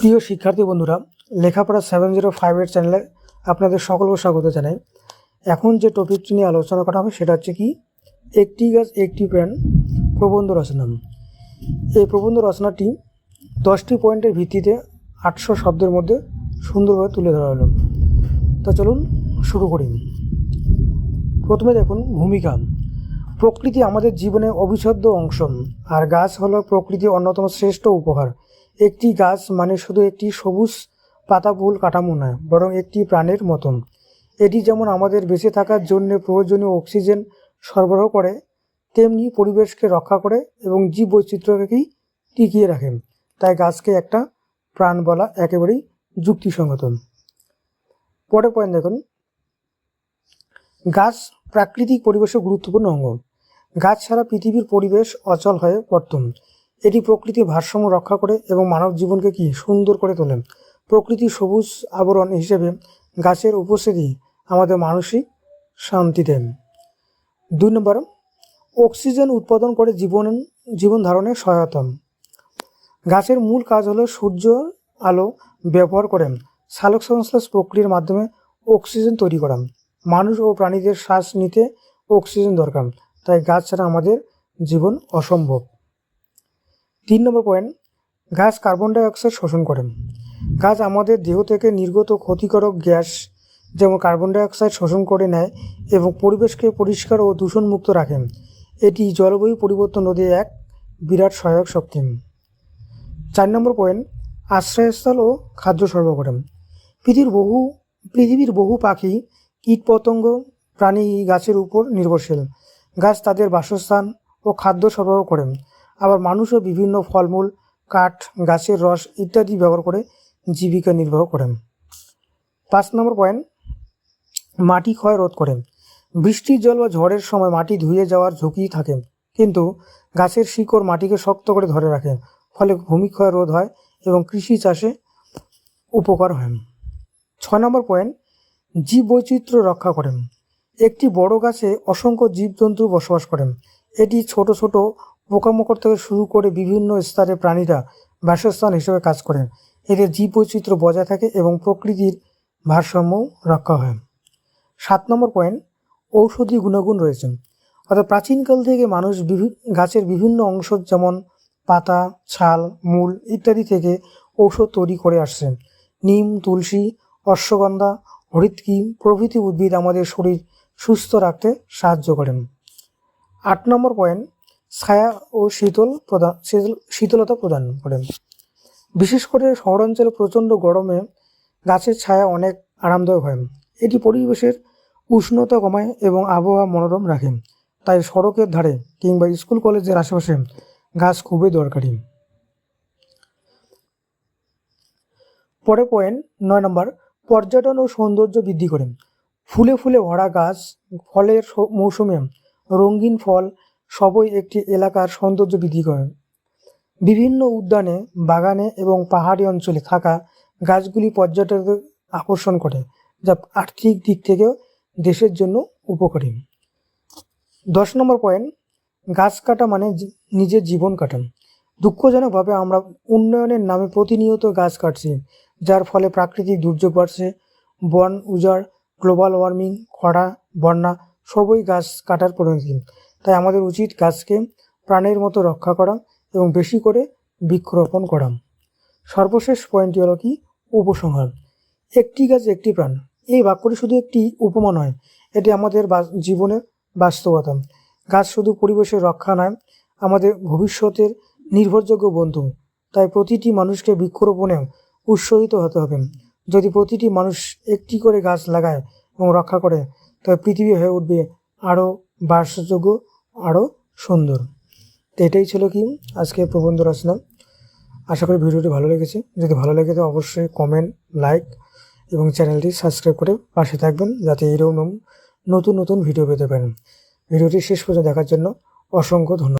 প্রিয় শিক্ষার্থী বন্ধুরা, লেখাপড়া সেভেন জিরো ফাইভের চ্যানেলে আপনাদের সকলকে স্বাগত জানাই। এখন যে টপিকটি নিয়ে আলোচনা করা হবে সেটা হচ্ছে কি, একটি গাছ, একটি প্রাণ, প্রবন্ধ রচনা। এই প্রবন্ধ রচনাটি দশটি পয়েন্টের ভিত্তিতে আটশো শব্দের মধ্যে সুন্দরভাবে তুলে ধরা হলো। তা চলুন শুরু করি। প্রথমে দেখুন ভূমিকা। প্রকৃতি আমাদের জীবনে অবিচ্ছেদ্য অংশ, আর গাছ হলো প্রকৃতির অন্যতম শ্রেষ্ঠ উপহার। একটি গাছ মানে শুধু একটি সবুজ পাতা ফুল কাঠামো নয়, বরং একটি প্রাণের মতন। এটি যেমন আমাদের বেঁচে থাকার জন্য প্রয়োজনীয় অক্সিজেন সরবরাহ করে, তেমনি পরিবেশকে রক্ষা করে এবং জীব বৈচিত্র্যকেই টিকিয়ে রাখে। তাই গাছকে একটা প্রাণ বলা একেবারেই যুক্তিসঙ্গত। পরে পয়েন্ট দেখুন। গাছ প্রাকৃতিক পরিবেশের গুরুত্বপূর্ণ অঙ্গ। গাছ ছাড়া পৃথিবীর পরিবেশ অচল হয়ে পড়ত। এটি প্রকৃতির ভারসাম্য রক্ষা করে এবং মানব জীবনকে কি সুন্দর করে তোলে। প্রকৃতির সবুজ আবরণ হিসেবে গাছের উপস্থিতি আমাদের মানসিক শান্তি দেন। দুই নম্বর, অক্সিজেন উৎপাদন করে জীবন জীবন ধারণে সহায়তা। গাছের মূল কাজ হলো সূর্য, আলো ব্যবহার করে সালোক সংশ্লেষ প্রক্রিয়ার মাধ্যমে অক্সিজেন তৈরি করা। মানুষ ও প্রাণীদের শ্বাস নিতে অক্সিজেন দরকার, তাই গাছ ছাড়া আমাদের জীবন অসম্ভব। তিন নম্বর পয়েন্ট গাছ কার্বন ডাই অক্সাইড শোষণ করে গাছ আমাদের দেহ থেকে নির্গত ক্ষতিকারক গ্যাস যেমন কার্বন ডাই অক্সাইড শোষণ করে নেয় এবং পরিবেশকে পরিষ্কার ও দূষণমুক্ত রাখে এটি জলবায়ু পরিবর্তন রোধে এক বিরাট সহায়ক শক্তি। চার নম্বর পয়েন্ট আশ্রয়স্থল ও খাদ্য সরবরাহ পৃথিবীর বহু পৃথিবীর বহু পাখি, কীটপতঙ্গ, প্রাণী গাছের উপর নির্ভরশীল। গাছ তাদের বাসস্থান ও খাদ্য সরবরাহ করে আবার মানুষও বিভিন্ন ফলমূল, কাঠ, গাছের রস ইত্যাদি ব্যবহার করে জীবিকা নির্বাহ করেন। পাঁচ নম্বর পয়েন্ট, মাটি ক্ষয় রোধ করেন। বৃষ্টির জল বা ঝড়ের সময় মাটি ধুয়ে যাওয়ার ঝুঁকি থাকে, কিন্তু গাছের শিকড় মাটিকে শক্ত করে ধরে রাখে, ফলে ভূমিক্ষয় রোধ হয় এবং কৃষি চাষে উপকার হয়। ছয় নম্বর পয়েন্ট জীব বৈচিত্র্য রক্ষা করেন। একটি বড় গাছে অসংখ্য জীবজন্তু বসবাস করেন। এটি ছোট ছোট পোকামাকড় থেকে শুরু করে বিভিন্ন স্তরের প্রাণীরা বাসস্থান হিসেবে কাজ করেন। এতে জীব বৈচিত্র্য বজায় থাকে এবং প্রকৃতির ভারসাম্য রক্ষা হয়। সাত নম্বর পয়েন্ট, ঔষধি গুণাগুণ রয়েছে। অর্থাৎ প্রাচীনকাল থেকে মানুষ গাছের বিভিন্ন অংশ যেমন পাতা, ছাল, মূল ইত্যাদি থেকে ঔষধ তৈরি করে আসছেন নিম, তুলসী, অশ্বগন্ধা হরিৎকি প্রভৃতি উদ্ভিদ আমাদের শরীর সুস্থ রাখতে সাহায্য করেন আট নম্বর পয়েন্ট ছায়া ও শীতল প্রদান শীতল- শীতলতা প্রদান করেন। বিশেষ করে শহরাঞ্চলে প্রচণ্ড গরমে গাছের ছায়া অনেক আরামদায়ক হয়। এটি পরিবেশের উষ্ণতা কমায় এবং আবহাওয়া মনোরম রাখে। তাই সড়কের ধারে কিংবা স্কুল কলেজের আশেপাশে গাছ খুবই দরকারি। পরে পয়েন্ট নয় নম্বর, পর্যটন ও সৌন্দর্য বৃদ্ধি করে। ফুলে ফুলে ভরা গাছ, ফলের মৌসুমে রঙিন ফল সবই একটি এলাকার সৌন্দর্য বৃদ্ধি করে। বিভিন্ন উদ্যানে, বাগানে এবং পাহাড়ি অঞ্চলে থাকা গাছগুলি পর্যটকদের আকর্ষণ করে, যা আর্থিক দিক থেকেও দেশের জন্য উপকারী। দশ নম্বর পয়েন্ট, গাছ কাটা মানে নিজের জীবন কাটা। দুঃখজনকভাবে আমরা উন্নয়নের নামে প্রতিনিয়ত গাছ কাটছি, যার ফলে প্রাকৃতিক দুর্যোগ বাড়ছে। বন, উজাড়, গ্লোবাল ওয়ার্মিং, খরা, বন্যা, সবই গাছ কাটার পরিণতি। তাই আমাদের উচিত গাছকে প্রাণের মতো রক্ষা করা এবং বেশি করে বৃক্ষরোপণ করা। সর্বশেষ পয়েন্টটি হলো কি? উপসংহার। একটি গাছ একটি প্রাণ। এই বাক্যটি শুধু একটি উপমা নয়, এটি আমাদের জীবনের বাস্তবতা। গাছ শুধু পরিবেশের রক্ষা নয়, আমাদের ভবিষ্যতের নির্ভরযোগ্য বন্ধু। তাই প্রতিটি মানুষকে বৃক্ষরোপণে উৎসাহিত হতে হবে। যদি প্রতিটি মানুষ একটি করে গাছ লাগায় এবং রক্ষা করে তবে পৃথিবী হয়ে উঠবে আরও বাসযোগ্য আরও সুন্দর। তো এটাই ছিল কি আজকে প্রবন্ধ রচনা। আশা করি ভিডিওটি ভালো লেগেছে। যদি ভালো লেগে তো অবশ্যই কমেন্ট লাইক এবং চ্যানেলটি সাবস্ক্রাইব করে পাশে থাকবেন যাতে এরকম নতুন নতুন ভিডিও পেতে পারেন। ভিডিওটি শেষ পর্যন্ত দেখার জন্য অসংখ্য ধন্যবাদ।